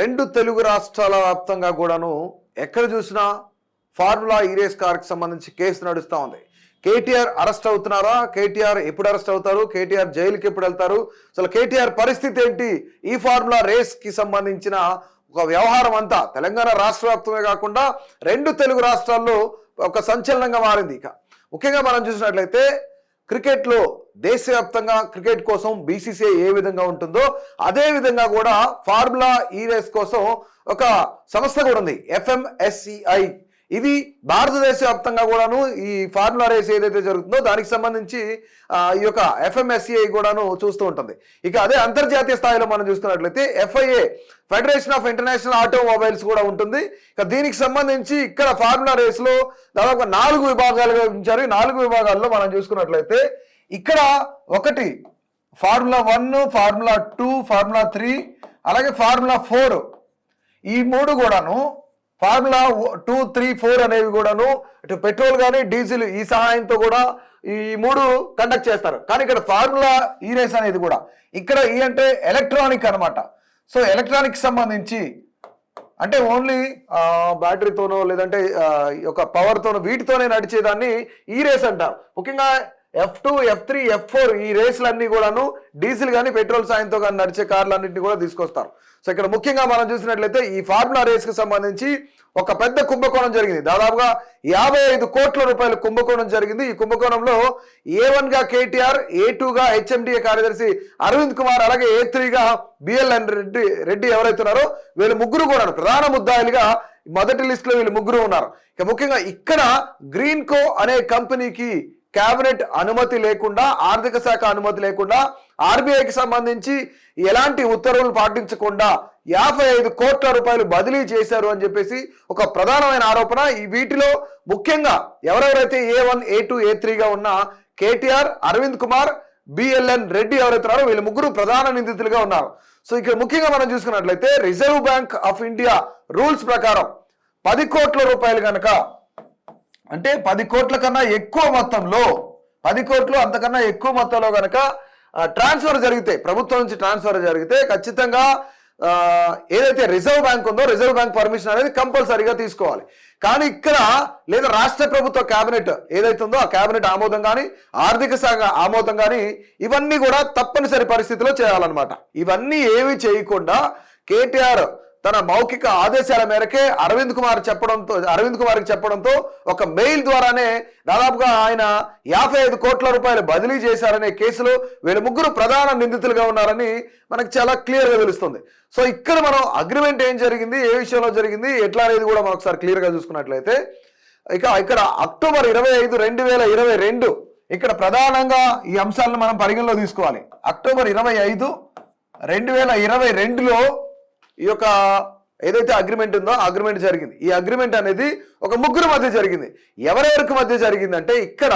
రెండు తెలుగు రాష్ట్రాల వ్యాప్తంగా కూడాను ఎక్కడ చూసినా ఫార్ములా ఈరేస్ కార్కి సంబంధించి కేసు నడుస్తూ ఉంది. కేటీఆర్ అరెస్ట్ అవుతున్నారా? కేటీఆర్ ఎప్పుడు అరెస్ట్ అవుతారు? కేటీఆర్ జైలుకి ఎప్పుడు వెళ్తారు? అసలు కేటీఆర్ పరిస్థితి ఏంటి? ఈ ఫార్ములా రేస్కి సంబంధించిన ఒక వ్యవహారం అంతా తెలంగాణ రాష్ట్ర వ్యాప్తమే కాకుండా రెండు తెలుగు రాష్ట్రాల్లో ఒక సంచలనంగా మారింది ఇక. ముఖ్యంగా మనం చూసినట్లయితే క్రికెట్లో దేశవ్యాప్తంగా క్రికెట్ కోసం బీసీసీఐ ఏ విధంగా ఉంటుందో అదే విధంగా కూడా ఫార్ములా ఈ రేస్ కోసం ఒక సంస్థ కూడా ఉంది ఎఫ్ఎంఎస్సిఐ ఇది భారతదేశ వ్యాప్తంగా కూడాను ఈ ఫార్ములా రేస్ ఏదైతే జరుగుతుందో దానికి సంబంధించి ఈ యొక్క ఎఫ్ఎంఎస్సిఐ కూడాను చూస్తూ ఉంటుంది. ఇక అదే అంతర్జాతీయ స్థాయిలో మనం చూసుకున్నట్లయితే FIA federation of international automobiles కూడా ఉంటుంది. ఇక దీనికి సంబంధించి ఇక్కడ ఫార్ములా రేస్లో దాదాపు నాలుగు విభాగాలుగా ఉంచారు నాలుగు విభాగాల్లో మనం చూసుకున్నట్లయితే ఇక్కడ ఒకటి formula one formula two formula three అలాగే ఫార్ములా ఫోర్. ఈ మూడు కూడాను ఫార్ములా టూ త్రీ ఫోర్ అనేవి కూడాను ఇటు పెట్రోల్ కానీ డీజిల్ ఈ సహాయంతో కూడా ఈ మూడు కండక్ట్ చేస్తారు. కానీ ఇక్కడ ఫార్ములా ఈ రేస్ అనేది కూడా ఇక్కడ ఈ అంటే ఎలక్ట్రానిక్ అనమాట సో ఎలక్ట్రానిక్ సంబంధించి అంటే ఓన్లీ బ్యాటరీతోనో లేదంటే ఒక ఈ పవర్తోనో వీటితోనే నడిచేదాన్ని ఈ రేస్ అంటారు. ముఖ్యంగా F two F three F four ఈ రేసులన్నీ కూడాను డీజిల్ కానీ పెట్రోల్ సాయంతో కానీ నడిచే కార్లన్నింటినీ కూడా తీసుకొస్తారు. సో ఇక్కడ ముఖ్యంగా మనం చూసినట్లయితే ఈ ఫార్ములా రేస్కి సంబంధించి ఒక పెద్ద కుంభకోణం జరిగింది. దాదాపుగా యాభై ఐదు కోట్ల రూపాయల కుంభకోణం జరిగింది. ఈ కుంభకోణంలో ఏ వన్గా కేటీఆర్ ఏ టూగా హెచ్ఎండిఏ కార్యదర్శి అరవింద్ కుమార్ అలాగే ఏ త్రీగా బిఎల్ఎన్ రెడ్డి రెడ్డి ఎవరైతున్నారో వీళ్ళు ముగ్గురు కూడా ప్రధాన ముద్దాయిలుగా మొదటి లిస్టులో వీళ్ళు ముగ్గురు ఉన్నారు. ఇక ముఖ్యంగా ఇక్కడ గ్రీన్ కో అనే కంపెనీకి కేబినెట్ అనుమతి లేకుండా ఆర్థిక శాఖ అనుమతి లేకుండా ఆర్బీఐకి సంబంధించి ఎలాంటి ఉత్తర్వులు పాటించకుండా యాభై ఐదు కోట్ల రూపాయలు బదిలీ చేశారు అని చెప్పేసి ఒక ప్రధానమైన ఆరోపణ. ఈ వీటిలో ముఖ్యంగా ఎవరెవరైతే ఏ వన్ ఏ టూ ఏ త్రీగా ఉన్న కేటీఆర్ అరవింద్ కుమార్ బిఎల్ఎన్ రెడ్డి ఎవరైతే ఉన్నారో వీళ్ళు ముగ్గురు ప్రధాన నిందితులుగా ఉన్నారు. సో ఇక్కడ ముఖ్యంగా మనం చూసుకున్నట్లయితే reserve bank of India rules ప్రకారం పది కోట్ల రూపాయలు కనుక అంటే పది కోట్ల కన్నా ఎక్కువ మొత్తంలో పది కోట్లు అంతకన్నా ఎక్కువ మొత్తంలో కనుక ట్రాన్స్ఫర్ జరిగితే ప్రభుత్వం నుంచి ట్రాన్స్ఫర్ జరిగితే ఖచ్చితంగా ఏదైతే రిజర్వ్ బ్యాంక్ ఉందో రిజర్వ్ బ్యాంక్ పర్మిషన్ అనేది కంపల్సరీగా తీసుకోవాలి. కానీ ఇక్కడ లేదా రాష్ట్ర ప్రభుత్వ కేబినెట్ ఏదైతే ఉందో ఆ కేబినెట్ ఆమోదం కానీ ఆర్థిక శాఖ ఆమోదం కానీ ఇవన్నీ కూడా తప్పనిసరి పరిస్థితిలో చేయాలన్నమాట. ఇవన్నీ ఏమీ చేయకుండా కేటీఆర్ తన మౌఖిక ఆదేశాల మేరకే అరవింద్ కుమార్ చెప్పడంతో అరవింద్ కుమార్కి చెప్పడంతో ఒక మెయిల్ ద్వారానే దాదాపుగా ఆయన యాభై ఐదు కోట్ల రూపాయలు బదిలీ చేశారనే కేసులో వీళ్ళ ముగ్గురు ప్రధాన నిందితులుగా ఉన్నారని మనకు చాలా క్లియర్గా తెలుస్తుంది. సో ఇక్కడ మనం అగ్రిమెంట్ ఏం జరిగింది ఏ విషయంలో జరిగింది ఎట్లా అనేది కూడా మనం ఒకసారి క్లియర్గా చూసుకున్నట్లయితే ఇక ఇక్కడ అక్టోబర్ ఇరవై ఐదు రెండు వేల ఇరవై రెండు ఇక్కడ ప్రధానంగా ఈ అంశాలను మనం పరిగణలో తీసుకోవాలి. అక్టోబర్ ఇరవై ఐదు రెండు వేల ఇరవై రెండులో ఈ యొక్క ఏదైతే అగ్రిమెంట్ ఉందో అగ్రిమెంట్ జరిగింది. ఈ అగ్రిమెంట్ అనేది ఒక ముగ్గురు మధ్య జరిగింది. ఎవరెవరికి మధ్య జరిగిందంటే ఇక్కడ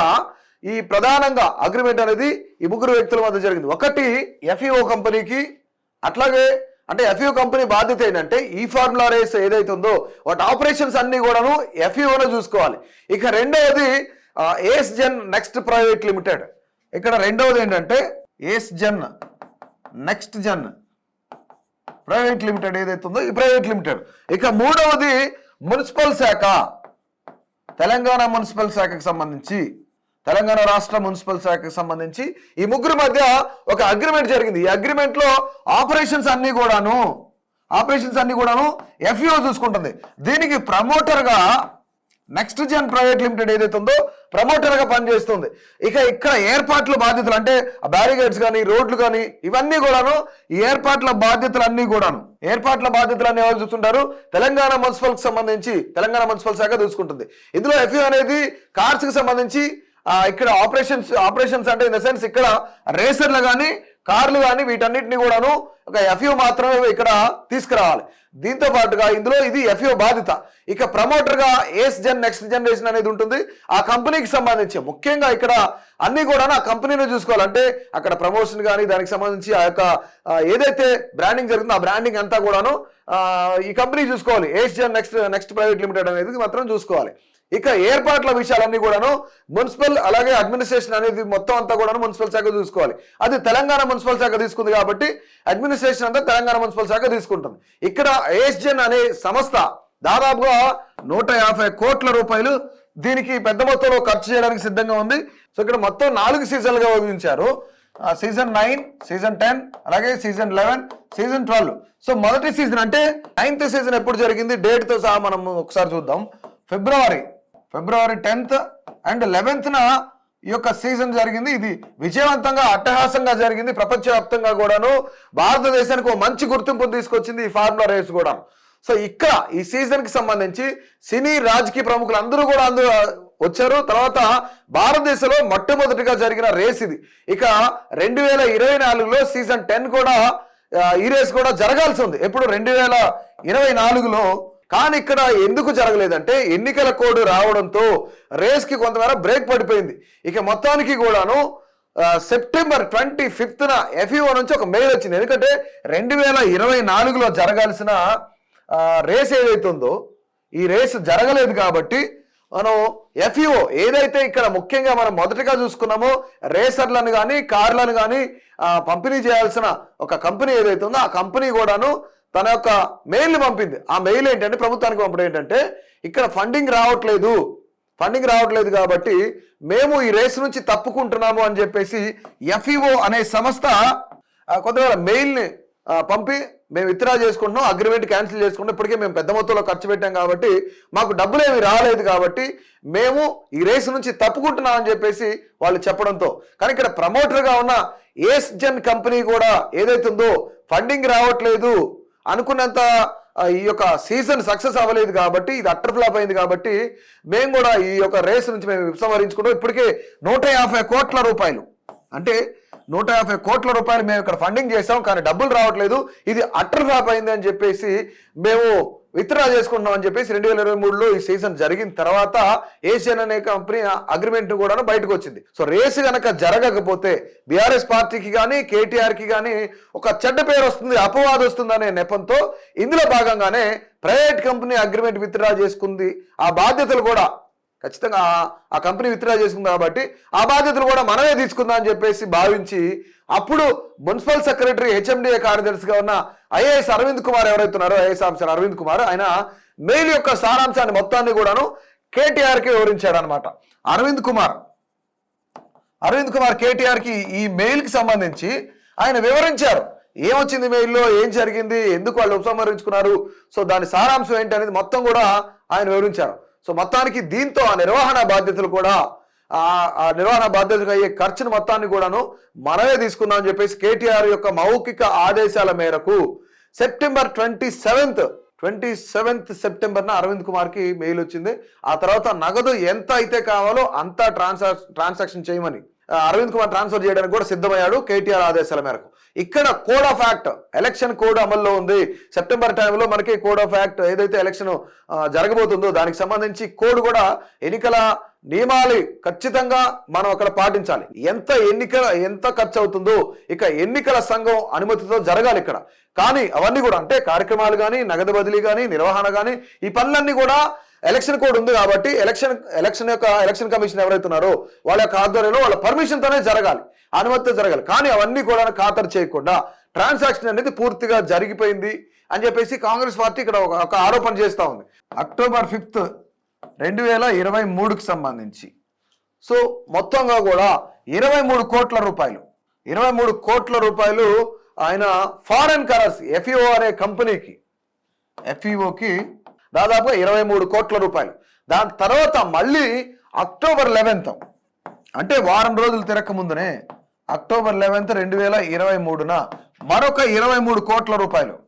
ఈ ప్రధానంగా అగ్రిమెంట్ అనేది ఈ ముగ్గురు వ్యక్తుల మధ్య జరిగింది. ఒకటి ఎఫ్ఈఓ కంపెనీకి అట్లాగే అంటే ఎఫ్ఈఓ కంపెనీ బాధ్యత ఏంటంటే ఈ ఫార్ములా రేస్ ఏదైతే ఉందో వాటి ఆపరేషన్స్ అన్ని కూడాను ఎఫ్ఈఓనే చూసుకోవాలి. ఇక రెండవది Ace Gen Next private limited ఇక్కడ రెండవది ఏంటంటే Ace Gen Next Gen private limited ఏదైతే ఉందో ఈ ప్రైవేట్ లిమిటెడ్. ఇక మూడవది మున్సిపల్ శాఖ. తెలంగాణ మున్సిపల్ శాఖకు సంబంధించి తెలంగాణ రాష్ట్ర మున్సిపల్ శాఖకు సంబంధించి ఈ ముగ్గురు మధ్య ఒక అగ్రిమెంట్ జరిగింది. ఈ అగ్రిమెంట్లో ఆపరేషన్స్ అన్ని కూడాను ఆపరేషన్స్ అన్ని కూడాను ఎఫ్ఈఓ చూసుకుంటుంది. దీనికి ప్రమోటర్గా నెక్స్ట్ జన్ ప్రైవేట్ లిమిటెడ్ ఏదైతే ఉందో ప్రమోటర్గా పనిచేస్తుంది. ఇక ఇక్కడ ఏర్పాట్ల బాధ్యతలు అంటే బ్యారిగేడ్స్ కానీ రోడ్లు కానీ ఇవన్నీ కూడాను ఈ ఏర్పాట్ల బాధ్యతలు అన్ని కూడాను. ఏర్పాట్ల బాధ్యతలు అన్ని ఎవరు చూస్తుంటారు? తెలంగాణ మున్సిపల్కి సంబంధించి తెలంగాణ మున్సిపల్ శాఖ చూసుకుంటుంది. ఇందులో ఎఫ్యూ అనేది కార్స్కి సంబంధించి ఇక్కడ ఆపరేషన్స్ ఆపరేషన్స్ అంటే ఇన్ ద సెన్స్ ఇక్కడ రేసర్లు కానీ కార్లు కానీ వీటన్నిటిని కూడాను ఒక ఎఫ్యూ మాత్రమే ఇక్కడ తీసుకురావాలి. దీంతో పాటుగా ఇందులో ఇది ఎఫ్యూ బాధ్యత. ఇక ప్రమోటర్గా ఏస్ జన్ నెక్స్ట్ జనరేషన్ అనేది ఉంటుంది. ఆ కంపెనీకి సంబంధించి ముఖ్యంగా ఇక్కడ అన్ని కూడా ఆ కంపెనీని చూసుకోవాలంటే అక్కడ ప్రమోషన్ కానీ దానికి సంబంధించి ఆ యొక్క ఏదైతే బ్రాండింగ్ జరుగుతుందో ఆ బ్రాండింగ్ అంతా కూడాను ఈ కంపెనీ చూసుకోవాలి. Ace Gen Next Next private limited అనేది మాత్రం చూసుకోవాలి. ఇక ఏర్పాట్ల విషయాలన్నీ కూడాను మున్సిపల్ అలాగే అడ్మినిస్ట్రేషన్ అనేది మొత్తం అంతా కూడాను మున్సిపల్ శాఖ చూసుకోవాలి. అది తెలంగాణ మున్సిపల్ శాఖ తీసుకుంది కాబట్టి అడ్మినిస్ట్రేషన్ అంతా తెలంగాణ మున్సిపల్ శాఖ తీసుకుంటుంది. ఇక్కడ ఏఎస్జెన్ అనే సంస్థ దాదాపుగా నూట యాభై కోట్ల రూపాయలు దీనికి పెద్ద మొత్తంలో ఖర్చు చేయడానికి సిద్ధంగా ఉంది. సో ఇక్కడ మొత్తం నాలుగు సీజన్లుగా విభజించారు. సీజన్ నైన్ సీజన్ టెన్ అలాగే season eleven season twelve. So మొదటి సీజన్ అంటే నైన్త్ సీజన్ ఎప్పుడు జరిగింది? డేట్తో సహా మనం ఒకసారి చూద్దాం. ఫిబ్రవరి ఫిబ్రవరి టెన్త్ అండ్ లెవెన్త్న ఈ యొక్క సీజన్ జరిగింది. ఇది విజయవంతంగా అట్టహాసంగా జరిగింది. ప్రపంచవ్యాప్తంగా కూడాను. భారతదేశానికి ఒక మంచి గుర్తింపు తీసుకొచ్చింది ఈ ఫార్ములా రేస్ కూడా. సో ఇక్కడ ఈ సీజన్కి సంబంధించి సినీ రాజకీయ ప్రముఖులు అందరూ కూడా అందరూ వచ్చారు. తర్వాత భారతదేశంలో మొట్టమొదటిగా జరిగిన రేస్ ఇది. ఇక రెండు వేల ఇరవై నాలుగులో సీజన్ టెన్ కూడా ఈ రేస్ కూడా జరగాల్సి ఉంది. ఎప్పుడు? రెండు వేల ఇరవై నాలుగులో కానీ ఇక్కడ ఎందుకు జరగలేదంటే ఎన్నికల కోడ్ రావడంతో రేస్కి కొంతమేర బ్రేక్ పడిపోయింది. ఇక మొత్తానికి కూడాను సెప్టెంబర్ ట్వంటీ ఫిఫ్త్న ఎఫ్ఈఓ నుంచి ఒక మెయిల్ వచ్చింది. ఎందుకంటే రెండు వేల ఇరవై నాలుగులో జరగాల్సిన రేస్ ఏదైతే ఉందో ఈ రేస్ జరగలేదు కాబట్టి మనం ఎఫ్ఈఓ ఏదైతే ఇక్కడ ముఖ్యంగా మనం మొదటగా చూసుకున్నామో రేసర్లను కానీ కార్లను కానీ పంపిణీ చేయాల్సిన ఒక కంపెనీ ఏదైతే ఉందో ఆ కంపెనీ కూడాను తన యొక్క మెయిల్ని పంపింది. ఆ మెయిల్ ఏంటంటే ప్రభుత్వానికి పంపడం ఏంటంటే ఇక్కడ ఫండింగ్ రావట్లేదు. ఫండింగ్ రావట్లేదు కాబట్టి మేము ఈ రేస్ నుంచి తప్పుకుంటున్నాము అని చెప్పేసి ఎఫ్ఈఓ అనే సంస్థ కొంతవేళ మెయిల్ని పంపి మేము విత్డ్రా చేసుకుంటున్నాం అగ్రిమెంట్ క్యాన్సిల్ చేసుకుంటాం ఇప్పటికే మేము పెద్ద మొత్తంలో ఖర్చు పెట్టాం కాబట్టి మాకు డబ్బులు ఏమి రాలేదు కాబట్టి మేము ఈ రేసు నుంచి తప్పుకుంటున్నాం అని చెప్పేసి వాళ్ళు చెప్పడంతో. కానీ ఇక్కడ ప్రమోటర్గా ఉన్న ఏస్జన్ కంపెనీ కూడా ఏదైతుందో ఉందో ఫండింగ్ రావట్లేదు. అనుకున్నంత ఈ యొక్క సీజన్ సక్సెస్ అవ్వలేదు కాబట్టి ఇది అట్టర్ ఫ్లాప్ అయింది కాబట్టి మేము కూడా ఈ యొక్క రేస్ నుంచి మేము ఉపసంహరించుకుంటాం ఇప్పటికే నూట యాభై కోట్ల రూపాయలు. అంటే నూట యాభై కోట్ల రూపాయలు మేము ఇక్కడ ఫండింగ్ చేసాం కానీ డబ్బులు రావట్లేదు. ఇది అట్టర్ ఫ్లాప్ అయింది అని చెప్పేసి మేము విత్డ్రా చేసుకుంటున్నాం అని చెప్పేసి రెండు వేల ఇరవై మూడులో ఈ సీజన్ జరిగిన తర్వాత ఏషియన్ అనే కంపెనీ అగ్రిమెంట్ కూడా బయటకు వచ్చింది. సో రేసు కనుక జరగకపోతే బీఆర్ఎస్ పార్టీకి కానీ కేటీఆర్కి కానీ ఒక చెడ్డ పేరు వస్తుంది అపవాదం వస్తుంది అనే నెపంతో ఇందులో భాగంగానే ప్రైవేట్ కంపెనీ అగ్రిమెంట్ విత్డ్రా చేసుకుంది. ఆ బాధ్యతలు కూడా ఖచ్చితంగా ఆ- కంపెనీ విత్డ్రా చేసుకుంది కాబట్టి ఆ బాధ్యతలు కూడా మనమే తీసుకుందాం అని చెప్పేసి భావించి అప్పుడు మున్సిపల్ సెక్రటరీ హెచ్ఎండిఏ కార్యదర్శిగా ఉన్న ఐఏఎస్ అరవింద్ కుమార్ ఎవరైతే ఉన్నారో ఐఏఎస్ ఆఫీసర్ అరవింద్ కుమార్ ఆయన మెయిల్ యొక్క సారాంశాన్ని మొత్తాన్ని కూడాను కేటీఆర్కి వివరించాడు అనమాట అరవింద్ కుమార్ అరవింద్ కుమార్ కేటీఆర్కి ఈ మెయిల్కి సంబంధించి ఆయన వివరించారు. ఏమొచ్చింది మెయిల్లో ఏం జరిగింది ఎందుకు వాళ్ళు ఉపసంహరించుకున్నారు సో దాని సారాంశం ఏంటి అనేది మొత్తం కూడా ఆయన వివరించారు. సో మొత్తానికి దీంతో ఆ నిర్వహణ బాధ్యతలు కూడా ఆ నిర్వహణ బాధ్యతలు అయ్యే ఖర్చును మొత్తాన్ని కూడాను మనమే తీసుకుందాం అని చెప్పేసి కేటీఆర్ యొక్క మౌఖిక ఆదేశాల మేరకు September twenty seventh twenty seventh సెప్టెంబర్న Arvind కుమార్కి మెయిల్ వచ్చింది. ఆ తర్వాత నగదు ఎంత అయితే కావాలో అంత ట్రాన్సాక్ ట్రాన్సాక్షన్ చేయమని. అరవింద్ కుమార్ ట్రాన్స్ఫర్ చేయడానికి కూడా సిద్ధమయ్యాడు కేటీఆర్ ఆదేశాల మేరకు. ఇక్కడ code of act election code అమల్లో ఉంది. సెప్టెంబర్ టైంలో మనకి కోడ్ ఆఫ్ యాక్ట్ ఏదైతే ఎలక్షన్ జరగబోతుందో దానికి సంబంధించి కోడ్ కూడా ఎన్నికల నియమాలు ఖచ్చితంగా మనం అక్కడ పాటించాలి. ఎంత ఎన్నికల ఎంత ఖర్చు అవుతుందో ఇక ఎన్నికల సంఘం అనుమతితో జరగాలి ఇక్కడ. కానీ అవన్నీ కూడా అంటే కార్యక్రమాలు కానీ నగదు బదిలీ కానీ నిర్వహణ కానీ ఈ పనులన్నీ కూడా ఎలక్షన్ కోడ్ ఉంది కాబట్టి ఎలక్షన్ ఎలక్షన్ యొక్క ఎలక్షన్ కమిషన్ ఎవరైతే ఉన్నారో వాళ్ళ యొక్క ఆధ్వర్యంలో వాళ్ళ పర్మిషన్తోనే జరగాలి. అనుమతితో జరగాలి. కానీ అవన్నీ కూడా ఖాతరు చేయకుండా ట్రాన్సాక్షన్ అనేది పూర్తిగా జరిగిపోయింది అని చెప్పేసి కాంగ్రెస్ పార్టీ ఇక్కడ ఒక ఒక ఆరోపణ చేస్తూ ఉంది. అక్టోబర్ ఫిఫ్త్ రెండు వేల ఇరవై మూడుకి సంబంధించి. సో మొత్తంగా కూడా ఇరవై మూడు కోట్ల రూపాయలు. ఇరవై మూడు కోట్ల రూపాయలు ఆయన ఫారెన్ కరెన్సీ ఎఫ్ఈఓ అనే కంపెనీకి ఎఫ్ఈఓకి దాదాపుగా ఇరవై మూడు కోట్ల రూపాయలు. దాని తర్వాత మళ్ళీ అక్టోబర్ లెవెన్త్. అంటే వారం రోజులు తిరక్క ముందునే అక్టోబర్ లెవెన్త్ రెండు వేల ఇరవై మూడున మరొక ఇరవై మూడు కోట్ల రూపాయలు.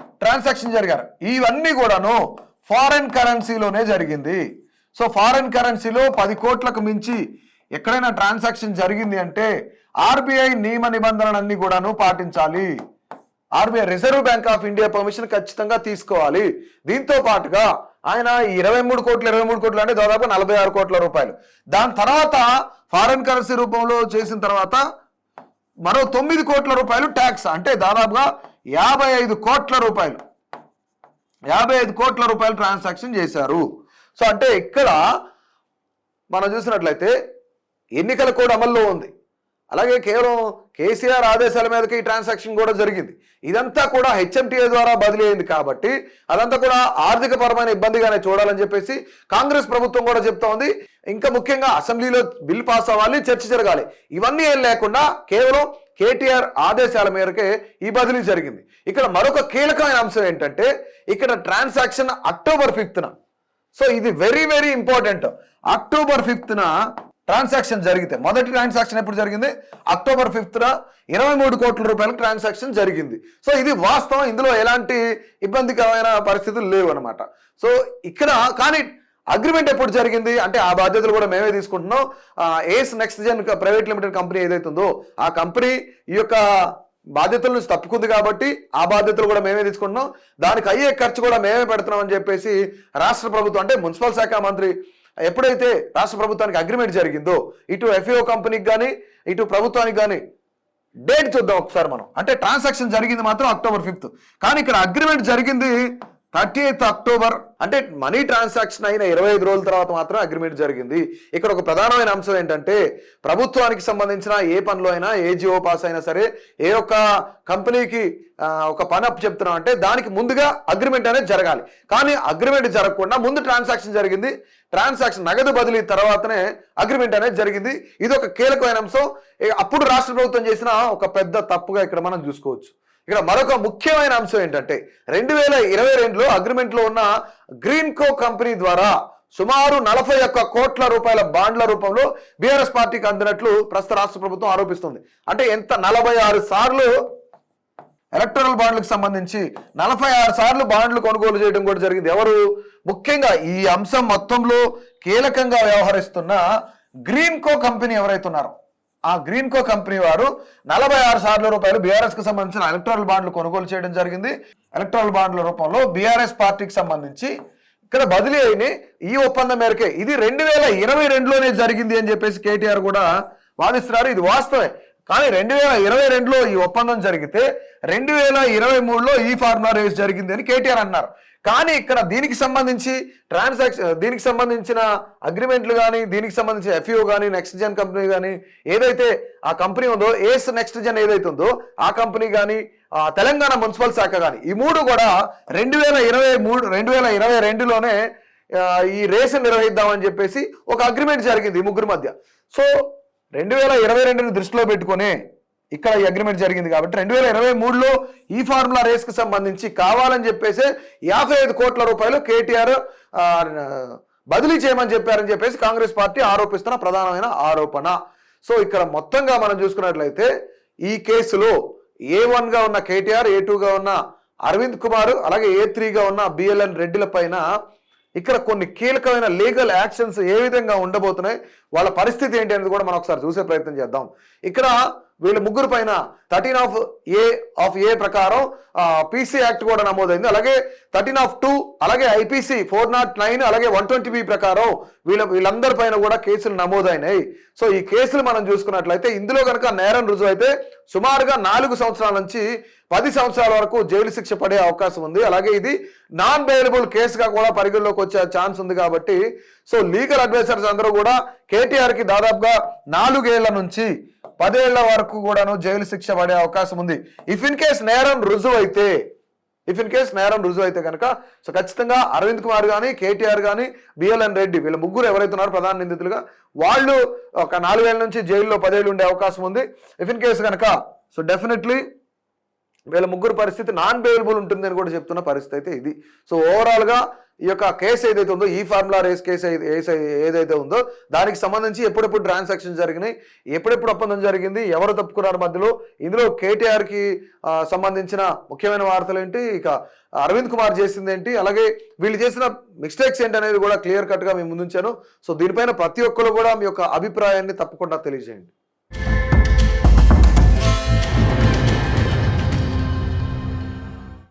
ట్రాన్సాక్షన్ జరిగారు. ఇవన్నీ కూడాను ఫారెన్ కరెన్సీలోనే జరిగింది. సో ఫారెన్ కరెన్సీలో పది కోట్లకు మించి ఎక్కడైనా ట్రాన్సాక్షన్ జరిగింది అంటే ఆర్బీఐ నియమ నిబంధనలన్నీ కూడాను పాటించాలి. RBI reserve bank of India permission ఖచ్చితంగా తీసుకోవాలి. దీంతో పాటుగా ఆయన ఈ ఇరవై మూడు కోట్లు ఇరవై మూడు కోట్లు అంటే దాదాపు నలభై ఆరు కోట్ల రూపాయలు. దాని తర్వాత ఫారెన్ కరెన్సీ రూపంలో చేసిన తర్వాత మరో తొమ్మిది కోట్ల రూపాయలు ట్యాక్స్ అంటే దాదాపుగా యాభై ఐదు కోట్ల రూపాయలు. యాభై ఐదు కోట్ల రూపాయలు ట్రాన్సాక్షన్ చేశారు. సో అంటే ఇక్కడ మనం చూసినట్లయితే ఎన్నికల కోడ్ అమల్లో ఉంది. అలాగే కేవలం కేసీఆర్ ఆదేశాల మీదకి ఈ ట్రాన్సాక్షన్ కూడా జరిగింది. ఇదంతా కూడా హెచ్ఎంటీఏ ద్వారా బదిలీ అయింది కాబట్టి అదంతా కూడా ఆర్థిక పరమైన ఇబ్బందిగానే చూడాలని చెప్పేసి కాంగ్రెస్ ప్రభుత్వం కూడా చెప్తా ఉంది. ఇంకా ముఖ్యంగా అసెంబ్లీలో బిల్ పాస్ అవ్వాలి చర్చ జరగాలి. ఇవన్నీ ఏం లేకుండా కేవలం కేటీఆర్ ఆదేశాల మేరకే ఈ బదిలీ జరిగింది. ఇక్కడ మరొక కీలకమైన అంశం ఏంటంటే ఇక్కడ ట్రాన్సాక్షన్ అక్టోబర్ ఫిఫ్త్న సో ఇది వెరీ వెరీ ఇంపార్టెంట్ అక్టోబర్ ఫిఫ్త్న ట్రాన్సాక్షన్ జరిగితే మొదటి ట్రాన్సాక్షన్ ఎప్పుడు జరిగింది? అక్టోబర్ ఫిఫ్త్న ఇరవై మూడు కోట్ల రూపాయల ట్రాన్సాక్షన్ జరిగింది. సో ఇది వాస్తవం. ఇందులో ఎలాంటి ఇబ్బందికరమైన పరిస్థితులు లేవు అనమాట సో ఇక్కడ కానీ అగ్రిమెంట్ ఎప్పుడు జరిగింది? అంటే ఆ బాధ్యతలు కూడా మేమే తీసుకుంటున్నాం. Ace Next Gen private limited company ఏదైతుందో ఉందో ఆ కంపెనీ ఈ యొక్క బాధ్యతల నుంచి తప్పుకుంది కాబట్టి ఆ బాధ్యతలు కూడా మేమే తీసుకుంటున్నాం. దానికి అయ్యే ఖర్చు కూడా మేమే పెడుతున్నాం అని చెప్పేసి రాష్ట్ర ప్రభుత్వం అంటే మున్సిపల్ శాఖ మంత్రి ఎప్పుడైతే రాష్ట్ర ప్రభుత్వానికి అగ్రిమెంట్ జరిగిందో ఇటు ఎఫ్ఏఓ కంపెనీకి కానీ ఇటు ప్రభుత్వానికి కానీ డేట్ చూద్దాం ఒకసారి మనం. అంటే ట్రాన్సాక్షన్ జరిగింది మాత్రం అక్టోబర్ ఫిఫ్త్ కానీ ఇక్కడ అగ్రిమెంట్ జరిగింది థర్టీ ఎయిత్ అక్టోబర్ అంటే మనీ ట్రాన్సాక్షన్ అయిన ఇరవై ఐదు రోజుల తర్వాత మాత్రం అగ్రిమెంట్ జరిగింది. ఇక్కడ ఒక ప్రధానమైన అంశం ఏంటంటే ప్రభుత్వానికి సంబంధించిన ఏ పనిలో అయినా ఏ జియో పాస్ అయినా సరే ఏ ఒక్క కంపెనీకి ఒక పని అప్ చెప్తున్నాం అంటే దానికి ముందుగా అగ్రిమెంట్ అనేది జరగాలి. కానీ అగ్రిమెంట్ జరగకుండా ముందు ట్రాన్సాక్షన్ జరిగింది. ట్రాన్సాక్షన్ నగదు బదిలీ తర్వాతనే అగ్రిమెంట్ అనేది జరిగింది. ఇది ఒక కీలకమైన అంశం. అప్పుడు రాష్ట్ర ప్రభుత్వం చేసిన ఒక పెద్ద తప్పుగా ఇక్కడ మనం చూసుకోవచ్చు. ఇక్కడ మరొక ముఖ్యమైన అంశం ఏంటంటే రెండు వేల ఇరవై రెండులో అగ్రిమెంట్లో ఉన్న గ్రీన్ కో కంపెనీ ద్వారా సుమారు నలభై ఒక్క కోట్ల రూపాయల బాండ్ల రూపంలో బీఆర్ఎస్ పార్టీకి అందినట్లు ప్రస్తుత రాష్ట్ర ప్రభుత్వం ఆరోపిస్తుంది. అంటే ఎంత? నలభై ఆరు సార్లు ఎలక్ట్రల్ బాండ్లకు సంబంధించి నలభై ఆరు సార్లు బాండ్లు కొనుగోలు చేయడం కూడా జరిగింది. ఎవరు? ముఖ్యంగా ఈ అంశం మొత్తంలో కీలకంగా వ్యవహరిస్తున్న గ్రీన్ కో కంపెనీ ఎవరైతున్నారో ఆ గ్రీన్ కో కంపెనీ వారు నలభై ఆరు సార్ల రూపాయలు బీఆర్ఎస్కు సంబంధించిన ఎలక్ట్రాల్ బాండ్లు కొనుగోలు చేయడం జరిగింది. ఎలక్ట్రాల్ బాండ్ల రూపంలో బీఆర్ఎస్ పార్టీకి సంబంధించి ఇక్కడ బదిలీ అయిన ఈ ఒప్పందం మేరకే ఇది రెండు వేల ఇరవై రెండులోనే జరిగింది అని చెప్పేసి కేటీఆర్ కూడా వాదిస్తున్నారు. ఇది వాస్తవే కానీ రెండు వేల ఇరవై రెండులో ఈ ఒప్పందం జరిగితే రెండు వేల ఇరవై మూడులో ఈ ఫార్ములా రేస్ జరిగింది అని కేటీఆర్ అన్నారు. కానీ ఇక్కడ దీనికి సంబంధించి ట్రాన్సాక్షన్ దీనికి సంబంధించిన అగ్రిమెంట్లు కానీ దీనికి సంబంధించిన ఎఫ్ఈఓ కానీ నెక్స్ట్ జెన్ కంపెనీ కానీ ఏదైతే ఆ కంపెనీ ఉందో ఏస్ నెక్స్ట్ జెన్ ఏదైతే ఉందో ఆ కంపెనీ కానీ ఆ తెలంగాణ మున్సిపల్ శాఖ కానీ ఈ మూడు కూడా రెండు వేల ఇరవై మూడు రెండు వేల ఇరవై రెండులోనే ఈ రేసు నిర్వహిద్దామని చెప్పేసి ఒక అగ్రిమెంట్ జరిగింది ఈ ముగ్గురు మధ్య. సో రెండు వేల ఇరవై రెండుని దృష్టిలో పెట్టుకొని ఇక్కడ ఈ అగ్రిమెంట్ జరిగింది కాబట్టి రెండు వేల ఇరవై మూడులో ఈ ఫార్ములా రేస్కి సంబంధించి కావాలని చెప్పేసి యాభై ఐదు కోట్ల రూపాయలు కేటీఆర్ బదిలీ చేయమని చెప్పారని చెప్పేసి కాంగ్రెస్ పార్టీ ఆరోపిస్తున్న ప్రధానమైన ఆరోపణ. సో ఇక్కడ మొత్తంగా మనం చూసుకున్నట్లయితే ఈ కేసులో ఏ వన్గా ఉన్న కేటీఆర్ ఏ టూగా ఉన్న అరవింద్ కుమార్ అలాగే ఏ త్రీగా ఉన్న బిఎల్ఎన్ రెడ్డిల పైన ఇక్కడ కొన్ని కీలకమైన లీగల్ యాక్షన్స్ ఏ విధంగా ఉండబోతున్నాయి వాళ్ళ పరిస్థితి ఏంటి అనేది కూడా మనం ఒకసారి చూసే ప్రయత్నం చేద్దాం. ఇక్కడ వీళ్ళ ముగ్గురు పైన thirteen of A of A ప్రకారం పీసీ యాక్ట్ కూడా నమోదైంది. అలాగే థర్టీన్ ఆఫ్ టూ అలాగే ఐపీసీ ఫోర్ నాట్ నైన్ అలాగే వన్ ట్వంటీ బి ప్రకారం వీళ్ళ వీళ్ళందరి పైన కూడా కేసులు నమోదైనాయి. సో ఈ కేసులు మనం చూసుకున్నట్లయితే ఇందులో కనుక నేరం రుజువు అయితే సుమారుగా నాలుగు సంవత్సరాల నుంచి పది సంవత్సరాల వరకు జైలు శిక్ష పడే అవకాశం ఉంది. అలాగే ఇది నాన్ బెయిలబుల్ కేసుగా కూడా పరిగణలోకి వచ్చే ఛాన్స్ ఉంది కాబట్టి సో లీగల్ అడ్వైజర్స్ అందరూ కూడా కేటీఆర్కి దాదాపుగా నాలుగేళ్ళ నుంచి పదేళ్ళ వరకు కూడాను జైలు శిక్ష పడే అవకాశం ఉంది. ఇఫ్ ఇన్ కేస్ నేరం రుజువు అయితే ఇఫ్ ఇన్ కేస్ నేరం రుజువు అయితే కనుక సో ఖచ్చితంగా అరవింద్ కుమార్ కానీ కేటీఆర్ కానీ బిఎల్ఎన్ రెడ్డి వీళ్ళ ముగ్గురు ఎవరైతే ఉన్నారో ప్రధాన నిందితులుగా వాళ్ళు ఒక నాలుగేళ్ళ నుంచి జైల్లో పదేళ్ళు ఉండే అవకాశం ఉంది. ఇఫ్ ఇన్ కేసు కనుక సో డెఫినెట్లీ వీళ్ళ ముగ్గురు పరిస్థితి నాన్ బెయిలబుల్ ఉంటుంది అని కూడా చెప్తున్న పరిస్థితి అయితే ఇది. సో ఓవరాల్గా ఈ యొక్క కేసు ఏదైతే ఉందో ఈ ఫార్ములా రేస్ కేసు ఏసై- ఏదైతే ఉందో దానికి సంబంధించి ఎప్పుడెప్పుడు ట్రాన్సాక్షన్ జరిగినాయి ఎప్పుడెప్పుడు ఒప్పందం జరిగింది ఎవరు తప్పుకున్నారు మధ్యలో ఇందులో కేటీఆర్కి సంబంధించిన ముఖ్యమైన వార్తలు ఏంటి ఇక అరవింద్ కుమార్ చేసింది ఏంటి అలాగే వీళ్ళు చేసిన మిస్టేక్స్ ఏంటి అనేది కూడా క్లియర్ కట్గా మేము ముందుంచాను. సో దీనిపైన ప్రతి ఒక్కరు కూడా మీ యొక్క అభిప్రాయాన్ని తప్పకుండా తెలియజేయండి.